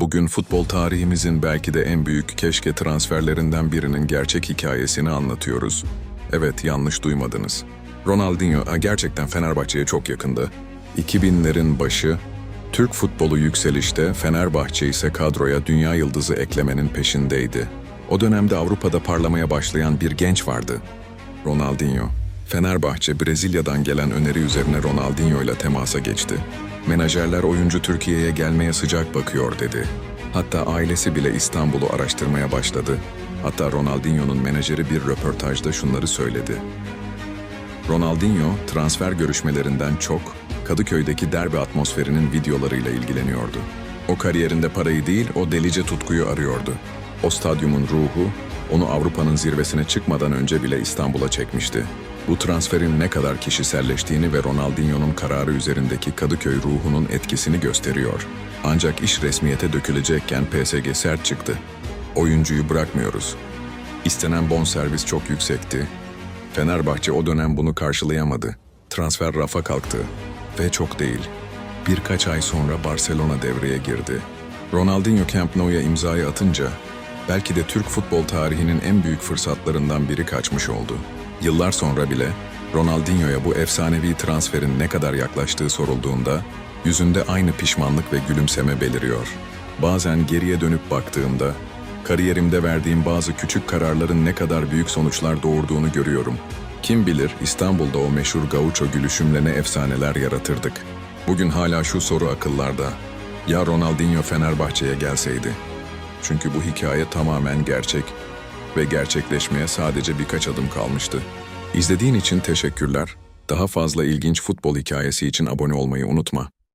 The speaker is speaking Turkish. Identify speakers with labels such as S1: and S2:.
S1: Bugün futbol tarihimizin belki de en büyük keşke transferlerinden birinin gerçek hikayesini anlatıyoruz. Evet, yanlış duymadınız. Ronaldinho gerçekten Fenerbahçe'ye çok yakındı. 2000'lerin başı, Türk futbolu yükselişte, Fenerbahçe ise kadroya dünya yıldızı eklemenin peşindeydi. O dönemde Avrupa'da parlamaya başlayan bir genç vardı. Ronaldinho. Fenerbahçe Brezilya'dan gelen öneri üzerine Ronaldinho ile temasa geçti. Menajerler oyuncu Türkiye'ye gelmeye sıcak bakıyor dedi. Hatta ailesi bile İstanbul'u araştırmaya başladı. Hatta Ronaldinho'nun menajeri bir röportajda şunları söyledi. Ronaldinho transfer görüşmelerinden çok Kadıköy'deki derbi atmosferinin videolarıyla ilgileniyordu. O kariyerinde parayı değil, o delice tutkuyu arıyordu. O stadyumun ruhu onu Avrupa'nın zirvesine çıkmadan önce bile İstanbul'a çekmişti. Bu transferin ne kadar kişiselleştiğini ve Ronaldinho'nun kararı üzerindeki Kadıköy ruhunun etkisini gösteriyor. Ancak iş resmiyete dökülecekken PSG sert çıktı. Oyuncuyu bırakmıyoruz. İstenen bonservis çok yüksekti. Fenerbahçe o dönem bunu karşılayamadı. Transfer rafa kalktı. Ve çok değil. Birkaç ay sonra Barcelona devreye girdi. Ronaldinho Camp Nou'ya imzayı atınca belki de Türk futbol tarihinin en büyük fırsatlarından biri kaçmış oldu. Yıllar sonra bile Ronaldinho'ya bu efsanevi transferin ne kadar yaklaştığı sorulduğunda yüzünde aynı pişmanlık ve gülümseme beliriyor. Bazen geriye dönüp baktığımda kariyerimde verdiğim bazı küçük kararların ne kadar büyük sonuçlar doğurduğunu görüyorum. Kim bilir İstanbul'da o meşhur gaucho gülüşümle ne efsaneler yaratırdık. Bugün hala şu soru akıllarda. Ya Ronaldinho Fenerbahçe'ye gelseydi? Çünkü bu hikaye tamamen gerçek ve gerçekleşmeye sadece birkaç adım kalmıştı. İzlediğin için teşekkürler. Daha fazla ilginç futbol hikayesi için abone olmayı unutma.